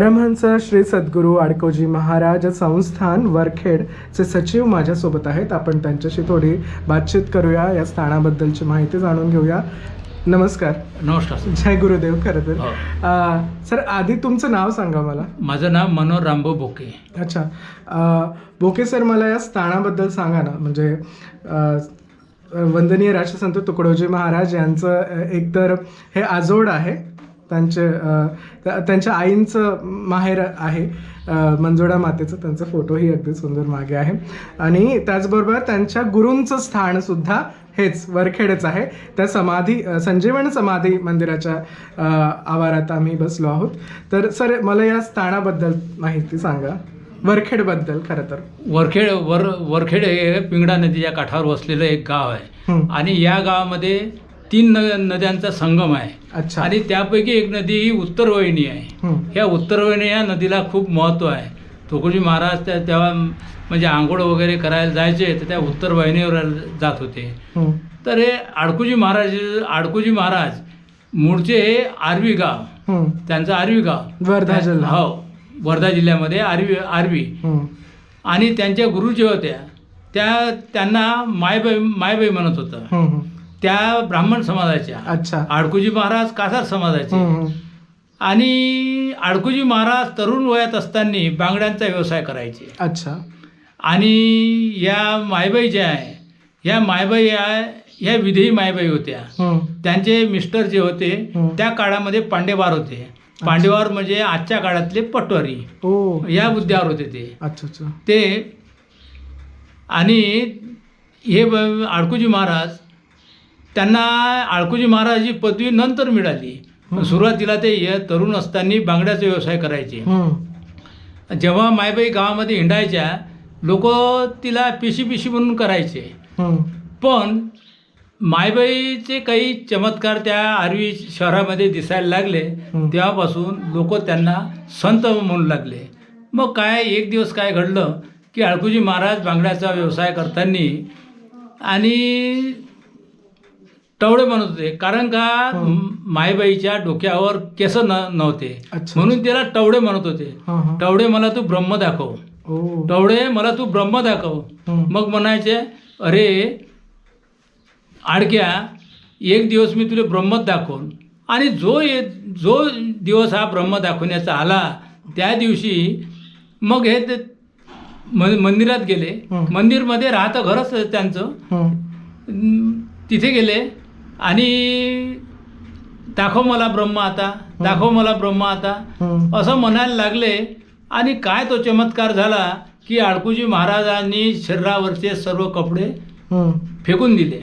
परमहंस श्री सद्गुरू आडकोजी महाराज संस्थान वरखेडचे सचिव माझ्यासोबत आहेत. आपण त्यांच्याशी थोडी बातचीत करूया या स्थानाबद्दलची माहिती जाणून घेऊया. नमस्कार. नमस्कार. जय गुरुदेव खरं तर. हो. अं, सर आधी तुमचं नाव सांगा मला. माझं नाव मनोहर रामभाऊ बोके. अच्छा. अं, बोके सर मला या स्थानाबद्दल सांगा ना. म्हणजे अं, वंदनीय राष्ट्रसंत तुकडोजी महाराज यांचं अं, एकतर हे आजोड आहे. त्यांचे त्यांच्या आईंचं माहेर आहे मंजुळा मातेचं. त्यांचा फोटोही अगदी सुंदर मागे आहे. आणि त्याचबरोबर त्यांच्या गुरूंचं स्थान सुद्धा हेच वरखेडच आहे. त्या समाधी संजीवन समाधी मंदिराच्या आवारात आम्ही बसलो आहोत. तर सर मला या स्थानाबद्दल माहिती सांगा. वरखेडबद्दल खरं तर. वरखेड वर वरखेड हे पिंगळा नदीच्या काठावर वसलेलं एक गाव आहे. आणि या गावामध्ये तीन न नद्यांचा संगम आहे अच्छा आणि त्यापैकी एक नदी ही उत्तरवहिनी आहे. ह्या उत्तरवहिनी या नदीला खूप महत्त्व आहे तुकोजी महाराज त्या तेव्हा म्हणजे आंघोळ वगैरे करायला जायचे तर त्या उत्तर वाहिनीवर जात होते. तर हे आडकुजी महाराज आडकुजी महाराज मूळचे हे आर्वी गाव. त्यांचं आर्वी गाव वर्धा जिल्हा. हो वर्धा जिल्ह्यामध्ये आर्वी आर्वी. आणि त्यांच्या गुरु ज्या होत्या त्या त्यांना मायबाई मायबाई म्हणत होतं. त्या ब्राह्मण समाजाच्या. अच्छा. आडकुजी महाराज कासार समाजाचे. हं. हं. आणि आडकुजी महाराज तरुण वयात असताना बांगड्यांचा व्यवसाय करायचे. अच्छा. आणि या मायबाई ज्या आहे ह्या मायबाई या ह्या विधेयी मायबाई होत्या. हं. त्यांचे मिस्टर जे होते हं. त्या काळामध्ये पांडेवार होते. पांडेवार म्हणजे आजच्या काळातले पटवारी. ओ या मुद्द्यावर होते ते. अच्छा अच्छा. ते आणि हे आडकुजी महाराज त्यांना आडकुजी महाराज ही पदवी नंतर मिळाली. सुरुवातीला ते तरुण असताना बांगड्याचा व्यवसाय करायचे. जेव्हा मायबाई गावामध्ये हिंडायच्या लोक तिला पिशी पिशी म्हणून करायचे. पण मायबाईचे काही चमत्कार त्या आरवी शहरामध्ये दिसायला लागले. तेव्हापासून लोक त्यांना संत म्हणू लागले मग काय एक दिवस काय घडलं की अळकुजी महाराज बांगड्याचा व्यवसाय करताना आणि टवळे म्हणत होते. कारण का हं. मायबाईच्या डोक्यावर केस न नव्हते. म्हणून त्याला टवळे म्हणत होते. टवळे मला तू ब्रह्म दाखव. ओ. टवळे मला तू ब्रह्म दाखव. मग म्हणायचे अरे आडक्या एक दिवस मी तुला ब्रह्मत दाखवून. आणि जो ये जो दिवस हा ब्रह्म दाखवण्याचा आला त्या दिवशी मग हे मंदिरात गेले. मंदिरमध्ये राहतं घरच त्यांचं. तिथे गेले. आणि दाखव मला ब्रह्म आता दाखव मला ब्रह्म आता. असं म्हणायला लागले आणि काय तो चमत्कार झाला की आडकुजी महाराजांनी शरीरावरचे सर्व कपडे. फेकून दिले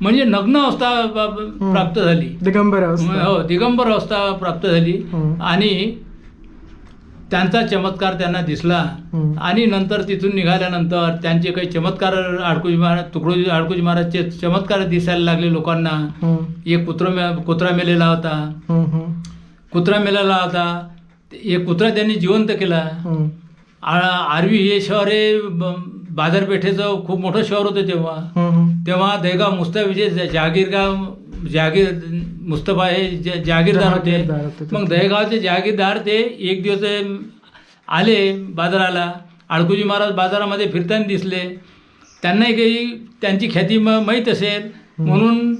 म्हणजे नग्न अवस्था प्राप्त झाली दिगंबर अवस्था. हो दिगंबर अवस्था प्राप्त झाली. आणि त्यांचा चमत्कार त्यांना दिसला. आणि नंतर तिथून निघाल्यानंतर त्यांचे काही चमत्कार आडकुजी महाराज तुकडोजी आडकुजी महाराजचे चमत्कार दिसायला लागले लोकांना. एक कुत्र मे- कुत्रा मेलेला होता. कुत्रा मेलेला होता एक कुत्रा त्यांनी जिवंत केला आर्वी हे शहर हे बाजारपेठेचं खूप मोठं शहर होतं तेव्हा. तेव्हा दहेगाव मुस्तफे जे जहागीरगाव जहागीर मुस्तफा हे ज- जहागीरदार होते. मग दहेगावचे जहागीरदार ते एक दिवस आले बाजाराला. आडकुजी महाराज बाजारामध्ये फिरताना दिसले. त्यांनाही काही त्यांची ख्याती म माहीत असेल. म्हणून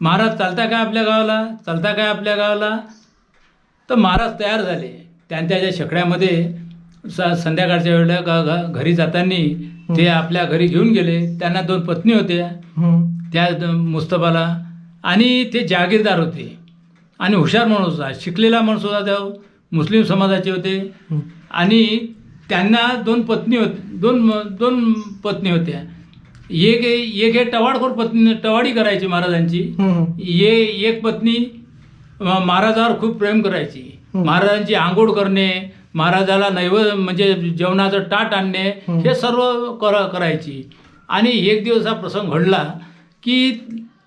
महाराज चालता काय आपल्या गावाला? चालता काय आपल्या गावाला? तर महाराज तयार झाले. त्यांच्या ज्या शेकड्यामध्ये स संध्याकाळच्या वेळेला ग घ- घरी जाताना ते आपल्या घरी घेऊन गेले. त्यांना दोन पत्नी होत्या. त्या मुस्तफाला आणि ते जागीरदार होते आणि हुशार माणूस होता शिकलेला माणूस होता त्या मुस्लिम समाजाचे होते. आणि त्यांना दोन पत्नी होत दोन दोन पत्नी होत्या एक एक हे टवाडखोर पत्नी टवाडी करायची महाराजांची. ये एक पत्नी महाराजावर खूप प्रेम करायची. महाराजांची आंघोळ करणे महाराजाला नैवेद्य म्हणजे जेवणाचं ताट आणणे हं. हे सर्व कर करायची आणि एक दिवस हा प्रसंग घडला की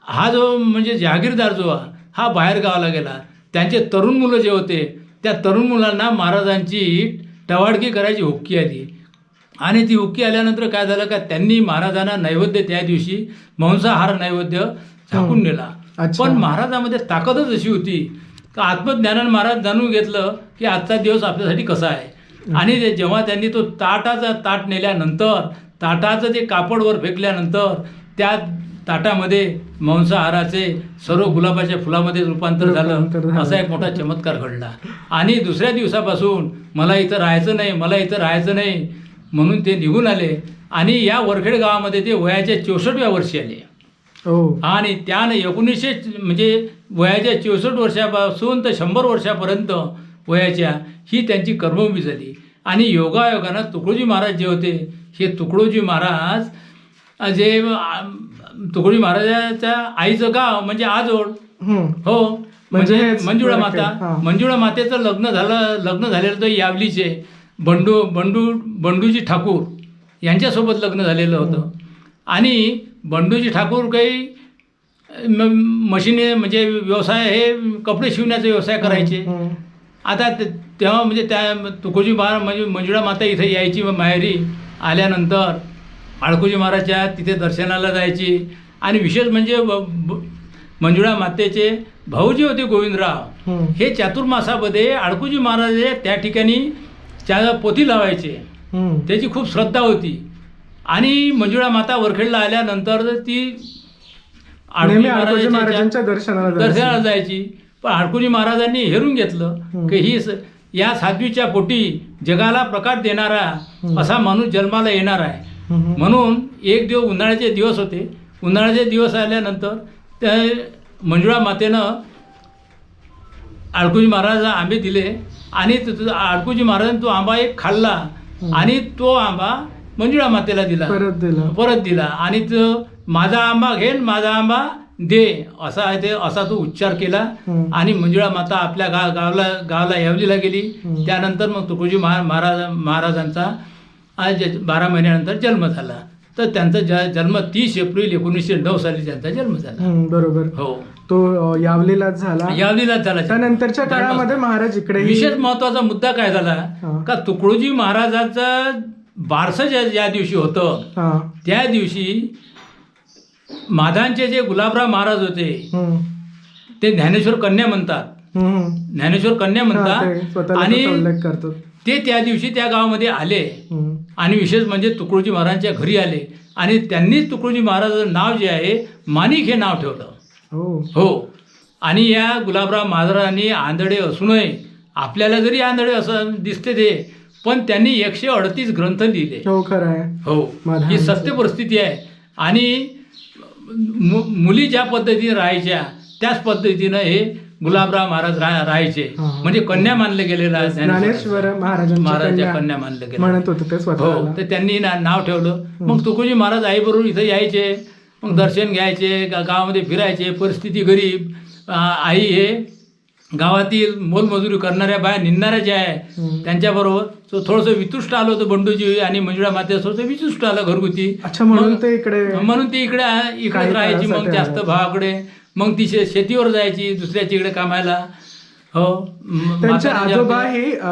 हा जो म्हणजे जहागीरदार जो हा हा बाहेर गावाला गेला त्यांचे तरुण मुलं जे होते त्या तरुण मुलांना महाराजांची टवाडकी करायची हुक्की आली. आणि ती हुक्की आल्यानंतर काय झालं का त्यांनी महाराजांना नैवेद्य त्या दिवशी मांसाहार नैवेद्य झाकून. नेला. पण महाराजामध्ये ताकदच अशी होती. का आत्मज्ञानानं महाराज जाणून घेतलं की आजचा दिवस आपल्यासाठी कसा आहे. आणि जेव्हा त्यांनी तो ताटाचा ताट नेल्यानंतर ताटाचं ते कापडवर फेकल्यानंतर त्या ताटामध्ये मांसाहाराचे सर्व गुलाबाच्या फुलामध्ये रूपांतर झालं. असा एक मोठा चमत्कार घडला. आणि दुसऱ्या दिवसापासून मला इथं राहायचं नाही मला इथं राहायचं नाही म्हणून ते निघून आले. आणि या वरखेड गावामध्ये ते वयाच्या चौसष्टव्या वर्षी आले. हो. आणि त्यानं एकोणीसशे म्हणजे वयाच्या चौसष्ट वर्षापासून तर शंभर वर्षापर्यंत वयाच्या ही त्यांची कर्मभूमी झाली. आणि योगायोगानं तुकडोजी महाराज जे होते हे तुकडोजी महाराज जे आ, तुकडोजी महाराजाच्या आईचं गाव म्हणजे आजोड. हो. म्हणजे म्हणजे मंजुळा माता. हां. मंजुळा मातेचं लग्न झालं लग्न झालेलं तर यावलीचे. बंडू बंडू बंडूजी ठाकूर यांच्यासोबत लग्न झालेलं होतं. आणि बंडूजी ठाकूर काही मशिनी म्हणजे व्यवसाय हे कपडे शिवण्याचा व्यवसाय करायचे. आता तेव्हा म्हणजे त्या तुकोजी महाराज म्हणजे मंजुळा माता इथे यायची माहेरी आल्यानंतर आळकोजी महाराजच्या तिथे दर्शनाला जायची आणि विशेष म्हणजे मंजुळा मातेचे भाऊ जे होते गोविंदराव. हे चातुर्मासामध्ये आळकोजी महाराज हे त्या ठिकाणी त्या पोथी लावायचे. त्याची खूप श्रद्धा होती आणि मंजुळा माता वरखेडला आल्यानंतर ती आळकोजी आडकोजी महाराजांच्या- दर्शनाला जायचे. दर्शनाला जायची पण आडकुजी महाराजांनी हेरून घेतलं. की ही या साध्वीच्या पोटी जगाला प्रकाश देणारा. असा माणूस जन्माला येणार आहे. म्हणून एक दिवस उन्हाळ्याचे दिवस होते. उन्हाळ्याचे दिवस आल्यानंतर त्या मंजुळा मातेनं आडकुजी महाराजाला आंबे दिले. आणि आडकुजी महाराजांनी तो आंबा एक खाल्ला. आणि तो आंबा मंजुळा मातेला दिला. परत दिला. परत दिला. आणि तो माझा आंबा घेन माझा आंबा दे. असा आहे ते असा तो उच्चार केला. आणि मंजुळा माता आपल्या गा गावला गावाला यावलीला गेली. त्यानंतर मग तुकोजी महा महाराज महाराजांचा आज बारा महिन्यानंतर जन्म झाला. तर त्यांचा ज जन्म तीस एप्रिल एकोणीसशे नऊ साली त्यांचा जन्म झाला. हम्म, बरोबर. हो. तो अ, यावलीलाच झाला. यावलीलाच झाला. त्यानंतरच्या काळामध्ये महाराज इकडे विशेष महत्त्वाचा मुद्दा काय झाला. का तुकडोजी महाराजाचं बारसं ज्या ज्या दिवशी होतं हा. त्या दिवशी माधांचे जे गुलाबराव महाराज होते हम्म. ते ज्ञानेश्वर कन्या म्हणतात. हम्म. ज्ञानेश्वर कन्या हा, ते म्हणतात स्वतःला आणि त्याचा उल्लेख करतो ते त्या दिवशी त्या गावामध्ये आले. हम्म. आणि विशेष म्हणजे तुकडोजी महाराजांच्या घरी आले आणि त्यांनी तुकडोजी महाराजाचं नाव जे आहे माणिक हे नाव ठेवलं. हो. हो. आणि या गुलाबराव महाराजांनी आंधळे असूनही आपल्याला जरी आंधळे असं दिसते ते पण त्यांनी एकशे अडतीस ग्रंथ लिहिले. हो खरं आहे. हो. ही सत्य परिस्थिती आहे. आणि मु- मुली ज्या पद्धतीने राहायच्या त्याच पद्धतीनं हे गुलाबराव महाराज राहायचे. हा. म्हणजे कन्या मानलं गेलेलं आहे ज्ञानेश्वर महाराजांच्या कन्या मानलं गेलं. म्हणत होते ते हो स्वतःला तर त्यांनी नाव ठेवलं. मग तुकोजी महाराज आईबरोबर इथं यायचे. मग दर्शन घ्यायचे गावामध्ये फिरायचे. परिस्थिती गरीब. आई हे गावातील मोलमजुरी करणाऱ्या बाया निंदणाऱ्या ज्या आहे. त्यांच्याबरोबर तो थोडंसं वितुष्ट आलं होतं बंडूजी आणि मंजुळा माते थोडंसं वितुष्ट आलं घरगुती. म्हणून ते इकडे म्हणून ती इकडे इकडे राहायची. मग जास्त. भावाकडे मग ती शे- शेतीवर जायची दुसऱ्याच्या इकडे कामाला हो म- त्यांचे म्हाताऱ्या आजोबा ज्या- हे अ,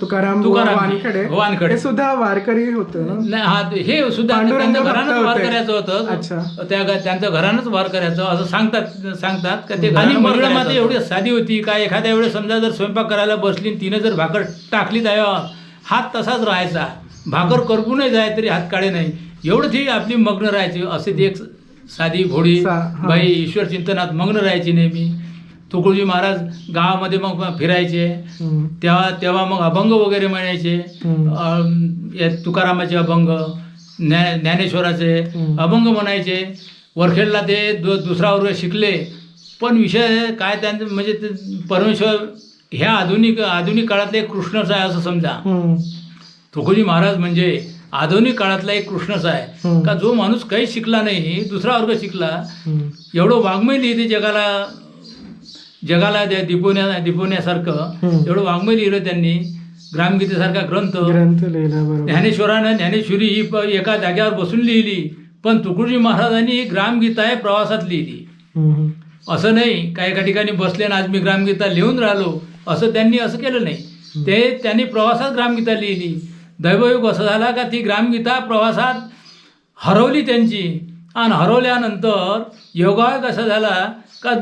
तुकाराम बुवा तुकारामजी. वानखडे वानखडे. हे सुद्धा वारकरी होते ना नाही हा ते- हे सुद्धा पांडुरंग त्यांचं भक्त घरानंच होते. वार करायचं अच्छा. होतं त्या त्यांचं घरानंच वार करायचं असं सांगतात सांगतात का ते. आणि घरानं वार माता. एवढी साधी होती का एखाद्या वेळेस समजा जर स्वयंपाक करायला बसली आणि तिने जर भाकर टाकली त्यावर हात तसाच राहायचा भाकर करपूनही जाय तरी हात काढे नाही एवढं ती आपली मग्न राहायची असे ती एक साधी सा- हा. बाई ईश्वर चिंतनात मग्न राहायची नेहमी तुकडोजी महाराज गावामध्ये मग फिरायचे हम्म. तेव्हा तेव्हा मग अभंग वगैरे म्हणायचे हम्म. अम, या तुकारामाचे अभंग ज्ञा ज्ञानेश्वराचे हम्म. अभंग म्हणायचे वरखेडला ते दु दुसरा वर्ग शिकले पण विषय काय त्यांचं म्हणजे ते परमेश्वर ह्या आधुनिक आधुनिक काळातले कृष्णच आहे असं समजा हम्म. तुकोजी महाराज म्हणजे आधुनिक काळातला एक कृष्णच आहे. का जो माणूस काही शिकला नाही दुसरा वर्ग शिकला. एवढं वाङ्मय लिहिते जगाला जगाला दिपवण्या दिपवण्यासारखं. एवढं वाङ्मय लिहिलं त्यांनी ग्रामगीतेसारखा ग्रंथ ग्रंथ लिहिला ज्ञानेश्वरानं ज्ञानेश्वरी ही एका जागेवर बसून लिहिली पण तुकडोजी महाराजांनी ग्रामगीता आहे प्रवासात लिहिली. असं नाही काही एका ठिकाणी बसले आणि आज मी ग्रामगीता लिहून राहिलो असं त्यांनी असं केलं नाही ते त्यांनी प्रवासात ग्रामगीता लिहिली दैवयोग असं झाला का ती ग्रामगीता प्रवासात हरवली त्यांची आणि हरवल्यानंतर योगायोग असा झाला का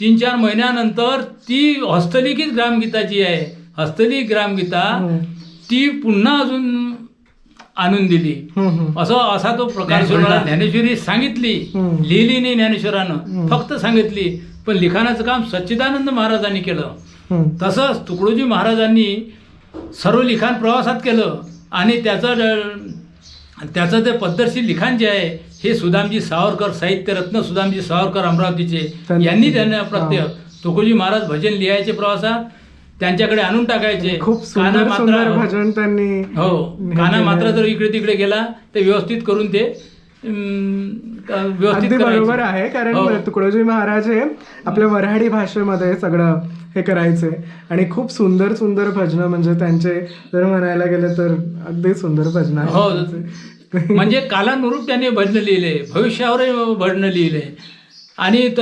तीन चार महिन्यानंतर ती हस्तलिखित ग्रामगीता जी आहे हस्तलिखित ग्रामगीता हम्म. ती पुन्हा अजून आणून दिली हम्म, हम्म. असं असा तो प्रकार ज्ञानेश्वरी सांगितली. लिहिली नाही ज्ञानेश्वरानं. फक्त सांगितली पण लिखाणाचं काम सच्चिदानंद महाराजांनी केलं. तसंच तुकडोजी महाराजांनी सर्व लिखाण प्रवासात केलं. आणि त्याचं त्याचं ते पद्धतशीर लिखाण जे आहे हे सुदामजी सावरकर साहित्यरत्न सुदामजी सावरकर अमरावतीचे. यांनी त्यांना प्रत्येक हा. तुकडोजी महाराज भजन लिहायचे प्रवासात. त्यांच्याकडे आणून टाकायचे. खूप काना मात्रा- भजन. त्यांनी हो. काना मात्र. जर इकडे तिकडे गेला ते व्यवस्थित करून ते व्यवस्थित अगदी. बरोबर आहे कारण हो. तुकडोजी महाराज हे आपल्या वऱ्हाडी भाषेमध्ये सगळं हे करायचे आणि खूप सुंदर सुंदर भजनं म्हणजे त्यांचे जर म्हणायला गेलं तर अगदी सुंदर भजन आहे हो. म्हणजे कालानुरूप त्यांनी भजन लिहिले भविष्यावरही भजन लिहिले आणि त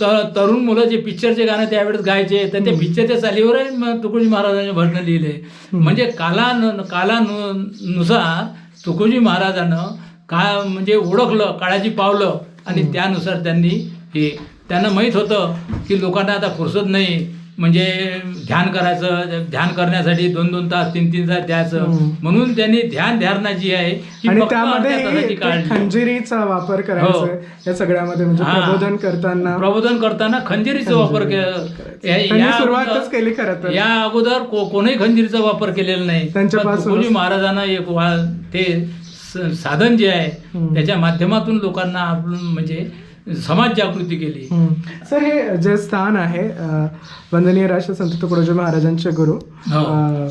त- तरुण मुलं जे पिक्चरचे गाणं त्यावेळेस गायचे तर त्या पिक्चरच्या चालीवरही मग तुकडोजी महाराजांनी भजनं लिहिले म्हणजे काला कालानुसार तुकडोजी महाराजानं का म्हणजे ओळखलं काळाची पावलं आणि त्यानुसार त्यांनी हे त्यांना माहीत होतं की लोकांना आता फुरसत नाही. म्हणजे ध्यान करायचं ध्यान करण्यासाठी दोन दोन तास तीन तीन तास द्यायचं. म्हणून त्यांनी ध्यान धारणा जी आहे आणि त्यामध्ये खंजिरीचा वापर करायचा हो. या सगळ्यामध्ये म्हणजे. प्रबोधन करताना. प्रबोधन करताना खंजिरीचा वापर सुरुवातच अगोदर- केली खरं तर. या अगोदर को- कोणीही खंजिरीचा वापर केलेला नाही. तुकोजी महाराजांना एक वा ते साधन जे आहे. त्याच्या माध्यमातून लोकांना आपण म्हणजे समाज जागृती केली. सर हे जे स्थान आहे वंदनीय राष्ट्र संत तुकडोजी महाराजांचे गुरु हो.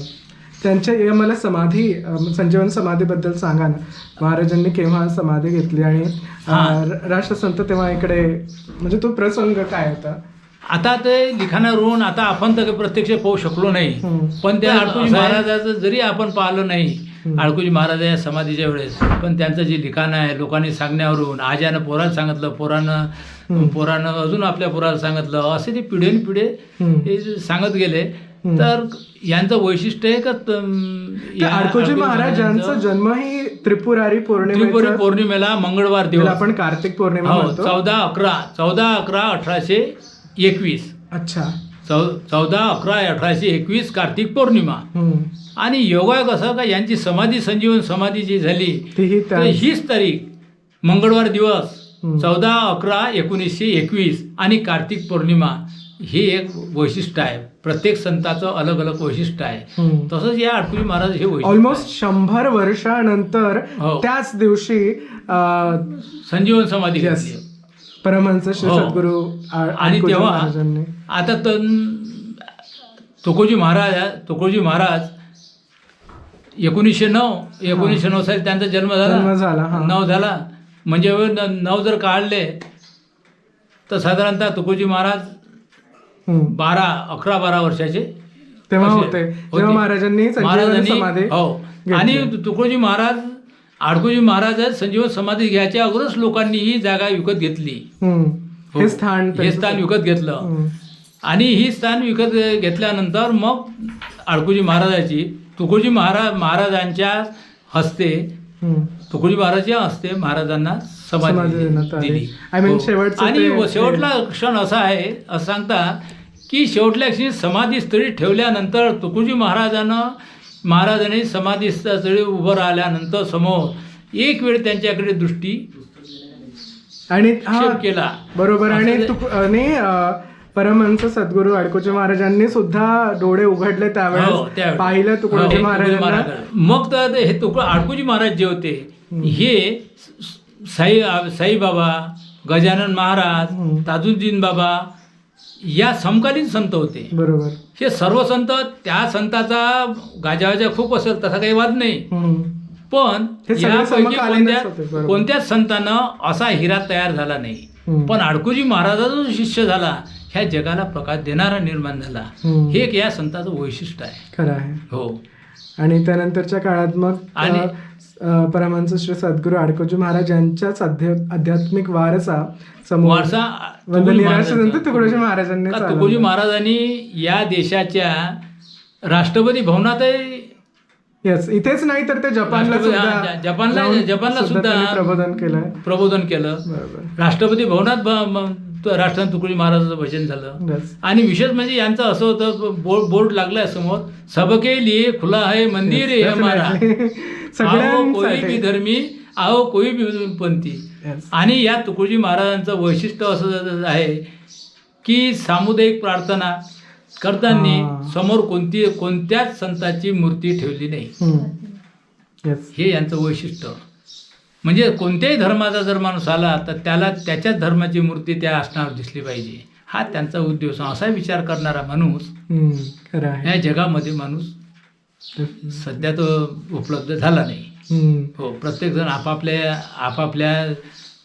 त्यांच्या या मला समाधी संजीवन समाधीबद्दल सांगा ना महाराजांनी केव्हा समाधी घेतली आणि राष्ट्रसंत तेव्हा इकडे म्हणजे तो प्रसंग काय होता आता ते लिखाणावरून आता आपण तर प्रत्यक्ष पाहू शकलो नाही. पण त्या महाराजाचं जरी आपण पाहिलं नाही. आळकुजी महाराज या समाधीच्या वेळेस पण त्यांचं जे लिखाण आहे लोकांनी सांगण्यावरून आज्यानं पोराला सांगितलं पोरानं. पोरानं अजून आपल्या पोराला सांगितलं असे ते पिढीन पिढे. हे सांगत गेले. तर यांचं वैशिष्ट्य आहे का आडकोजी महाराजांचा महाराजांचं जन्मही त्रिपुरारी त्रिपुरी पौर्णिमेचा पौर्णिमेला मंगळवार दिवस. आपण कार्तिक पौर्णिमा हो चौदा अकरा चौदा अकरा अठराशे एकवीस. अच्छा. चौ चौदा अकरा अठराशे एकवीस कार्तिक पौर्णिमा. आणि योगायोग असं का यांची समाधी संजीवन समाधी जी झाली तर हीच तारीख मंगळवार दिवस. चौदा अकरा एकोणीसशे एकवीस आणि कार्तिक पौर्णिमा हे एक वैशिष्ट्य आहे प्रत्येक संताचं अलग अलग वैशिष्ट्य आहे. तसंच या आठवडी महाराज हे वैशिष्ट्य ऑलमोस्ट शंभर वर्षानंतर हो. त्याच दिवशी संजीवन समाधी परमहंस श्री हो. सद्गुरू आ- आणि आडकोजी तेव्हा महाराजांनी आता तर तुकोजी महाराज तुकोजी महाराज एकोणीसशे नऊ एकोणीसशे नऊ साली त्यांचा जन्म जन्म झाला, झाला हा. नऊ झाला म्हणजे न- नऊ जर काढले तर साधारणतः तुकोजी महाराज हम्म. बारा अकरा बारा वर्षाचे तेव्हा असे होते महाराजांनी संजीवन महाराजांनी समाधी हो घेतली. आणि तुकोजी महाराज आडकोजी महाराज संजीवन समाधी घ्यायच्या अगोदरच लोकांनी ही जागा विकत घेतली. हो. हे स्थान हे स्थान विकत घेतलं हम्म. आणि ही स्थान विकत घेतल्यानंतर मग आडकोजी महाराजाची तुकोजी महाराज महाराजांच्या हस्ते हम्म. तुकोजी महाराजांच्या हस्ते महाराजांना समाधी समाधी देण्यात आली. दिली I mean, हो. शेवटचं आणि ते- व- शेवटला क्षण असा आहे असं सांगता की शेवटल्या क्षणी समाधी स्थळी ठेवल्यानंतर तुकोजी महाराजानं महाराजांनी समाधी स्थळी उभं राहिल्यानंतर समोर एक वेळ त्यांच्याकडे दृष्टी आणि हा केला बरोबर आणि ते- आणि अ, परमहंस सद्गुरू आडकोजी महाराजांनी सुद्धा डोळे उघडले हो, त्यावेळेस त्यावेळेस. पाहिलं हो, तुकडोजी महाराजांना महाराज. मग तर ते हे तुकड आडकोजी महाराज जे होते हे साई साईबाबा गजानन महाराज. ताजुद्दीन बाबा या समकालीन संत होते बरोबर हे सर्व संत त्या संताचा गाजावाजा खूप असेल तसा काही वाद नाही. पण यापैकी कोणत्या. कोणत्याच संतानं असा हिरा तयार झाला नाही. पण आडकोजी महाराजाचा जो शिष्य झाला ह्या जगाला प्रकाश देणारा निर्माण झाला. हे एक या संताचं वैशिष्ट्य आहे खरं आहे हो आणि त्यानंतरच्या काळात मग परमहंस श्री सद्गुरू आडकोजी महाराज यांच्याच अध्या आध्यात्मिक वारसा महाराजांचा. तुकडोजी महाराजांनी. तुकोजी महाराजांनी या देशाच्या राष्ट्रपती भवनातही येस इथेच नाही तर ते जपानला जपानला- जपानला सुद्धा- प्रबोधन केलंय प्रबोधन केलं राष्ट्रपती भवनात राष्ट्रसंत तुकडोजी महाराजांचं भजन झालं. आणि विशेष म्हणजे यांचं असं होतं बोर्ड बोर्ड लागलाय समोर सबके लिए खुला है मंदिर है हमारा कोई भी धर्मी आओ कोई भी पंथी. आणि या तुकोजी महाराजांचं वैशिष्ट्य असं आहे की सामुदायिक प्रार्थना करताना. समोर कोणती कोणत्याच संताची मूर्ती ठेवली नाही. हे यांचं वैशिष्ट्य म्हणजे कोणत्याही धर्माचा जर माणूस आला तर त्याला त्याच्याच धर्माची मूर्ती त्या आसनावर दिसली पाहिजे. हा त्यांचा उद्देश असा विचार करणारा माणूस या जगामध्ये माणूस. सध्या तो उपलब्ध झाला नाही. हो प्रत्येकजण आपापल्या आपापल्या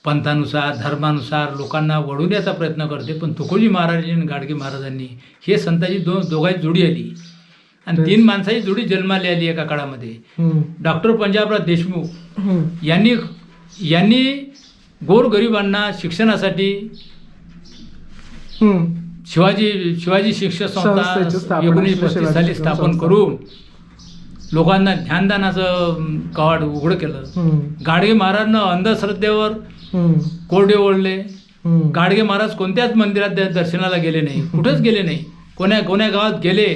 पंथानुसार धर्मानुसार लोकांना वळवण्याचा प्रयत्न करते. पण तुकोजी महाराजांनी आणि गाडगे महाराजांनी हे संतांची दो दोघांची जोडी आली. आणि तीन माणसाची जोडी जन्माला आली एका काळामध्ये. डॉक्टर पंजाबराव देशमुख. यांनी यांनी गोरगरिबांना शिक्षणासाठी हम्म. शिवाजी शिवाजी शिक्षण संस्थेची संस्था स्थापना एकोणीसशे पस्तीस साली स्थापन. करून लोकांना ज्ञानदानाचं कवाड उघडं केलं. गाडगे महाराजांना अंधश्रद्धेवर. कोरडे ओढले. गाडगे महाराज कोणत्याच मंदिरात दर्शनाला गेले नाही कुठंच गेले नाही कोण्या कोण्या गावात गेले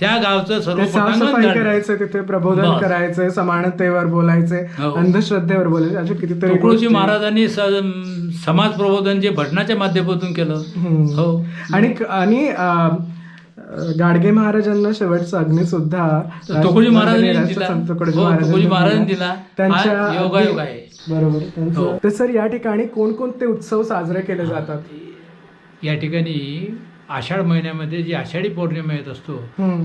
त्या गावचं सर्व साफसफाई. करायचे तिथे प्रबोधन. करायचे समानतेवर बोलायचे हो. अंधश्रद्धेवर बोलायचे अशा कितीतरी तुकडोजी. महाराजांनी समाज प्रबोधन जे भजनाच्या माध्यमातून केलं. हो आणि आणि गाडगे महाराजांना शेवटचा अग्नी सुद्धा तुकडोजी महाराजांनी महाराजांनी दिला. त्यांच्या योगायोग आहे. बरोबर हो. तर सर या ठिकाणी कोणकोणते उत्सव साजरे केले जातात या ठिकाणी आषाढ महिन्यामध्ये जी आषाढी पौर्णिमा येत असतो.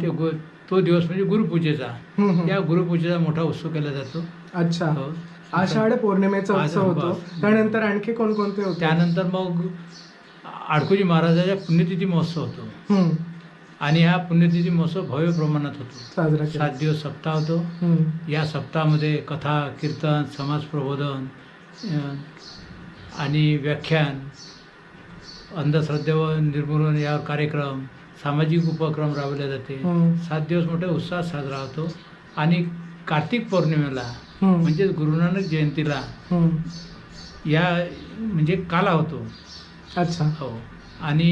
ते गु- तो दिवस म्हणजे गुरुपूजेचा. या गुरुपूजेचा मोठा उत्सव केला जातो अच्छा हो. आषाढ पौर्णिमेचा उत्सव होतो. त्यानंतर आणखी कोणकोणते होते त्यानंतर मग आडकोजी महाराजाच्या पुण्यतिथी महोत्सव होतो. आणि हा पुण्यतिथी महोत्सव भव्य प्रमाणात होतो सात दिवस सप्ताह होतो. या सप्ताहामध्ये कथा कीर्तन समाज प्रबोधन आणि व्याख्यान अंधश्रद्धेवर निर्मूलन यावर कार्यक्रम सामाजिक उपक्रम राबवले जाते हम्म. सात दिवस मोठ्या उत्साहात साजरा होतो आणि कार्तिक पौर्णिमेला हम्म. म्हणजे गुरुनानक जयंतीला हम्म. या म्हणजे काला होतो अच्छा हो आणि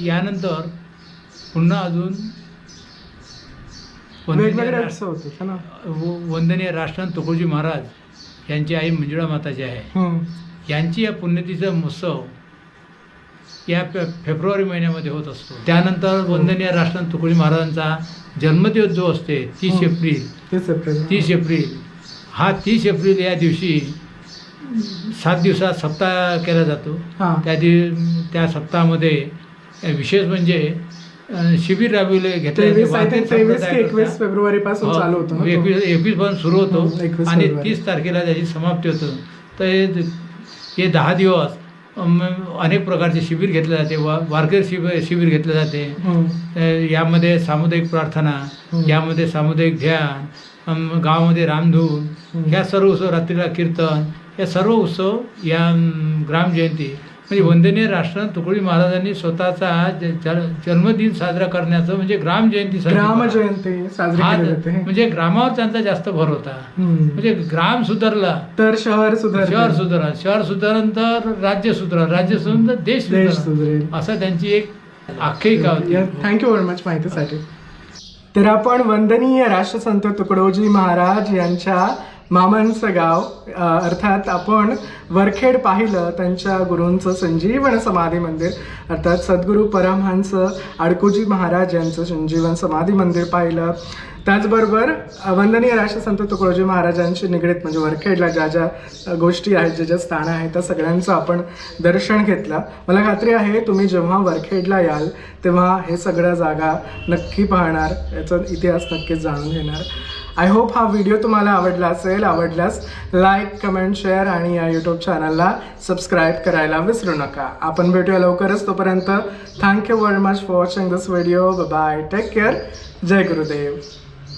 यानंतर पुन्हा अजून वंदनीय है राष्ट्रांत तुकडोजी महाराज यांची आई मंजुळा माता जी आहे. यांची या पुण्यतिथीचा महोत्सव या फे फेब्रुवारी महिन्यामध्ये होत असतो. त्यानंतर वंदनीय राष्ट्रांत तुकडोजी महाराजांचा जन्मदिवस जो असते तीस हं. एप्रिल. तेच एप्रिल. तीस एप्रिल. हा तीस एप्रिल या दिवशी सात दिवसात सप्ताह केला जातो. हा. त्या दिव त्या सप्ताहामध्ये विशेष म्हणजे शिबिर राबविले घेतले. एकवीस करता. फेब्रुवारी पासून हो, चालू होतो? एकवीस एकवीसपासून सुरू होतो. हं, 21 आणि. तीस तारखेला त्याची समाप्ती होतं. तर हे हे दहा दिवस अनेक प्रकारचे शिबिर घेतले जाते वा वारकरी शिबिर शिबिर घेतले जाते. अ, यामध्ये सामुदायिक प्रार्थना हं. यामध्ये सामुदायिक ध्यान गावामध्ये रामधून हं. ह्या सर्व उत्सव रात्रीला कीर्तन या सर्व उत्सव या ग्रामजयंती म्हणजे वंदनीय राष्ट्र तुकडोजी महाराजांनी स्वतःचा जन्मदिन साजरा करण्याचं म्हणजे ग्राम. जयंती केली. जाते. म्हणजे ग्रामावर त्यांचा जास्त भर होता. म्हणजे ग्राम सुधारला. तर शहर सुधार शहर सुधारल शहर सुधारण तर राज्य सुधारल राज्य सुधारण तर देश सुधरेल. असं त्यांची एक आख्यायिका होती. थँक्यू व्हेरी मच माहितीसाठी. तर आपण वंदनीय राष्ट्रसंत तुकडोजी महाराज यांच्या मामांचं गाव. अर्थात आपण वरखेड पाहिलं त्यांच्या गुरूंचं संजीवन समाधी मंदिर. अर्थात सद्गुरू परमहंस अडकुजी महाराज यांचं संजीवन समाधी मंदिर पाहिलं. त्याचबरोबर वंदनीय राष्ट्रसंत तुकडोजी महाराजांशी निगडीत म्हणजे वरखेडला ज्या ज्या गोष्टी आहेत ज्या ज्या स्थानं आहेत त्या सगळ्यांचं आपण दर्शन घेतलं. मला खात्री आहे तुम्ही जेव्हा वरखेडला याल तेव्हा हे सगळ्या जागा नक्की पाहणार. याचा इतिहास नक्कीच जाणून घेणार. आय होप हा व्हिडिओ तुम्हाला आवडला असेल आवडल्यास लाईक कमेंट शेअर आणि या यूट्यूब चॅनलला सबस्क्राईब करायला विसरू नका. आपण भेटूया लवकरच तोपर्यंत. Thank you very much for watching this video bye take care Jai Gurudev.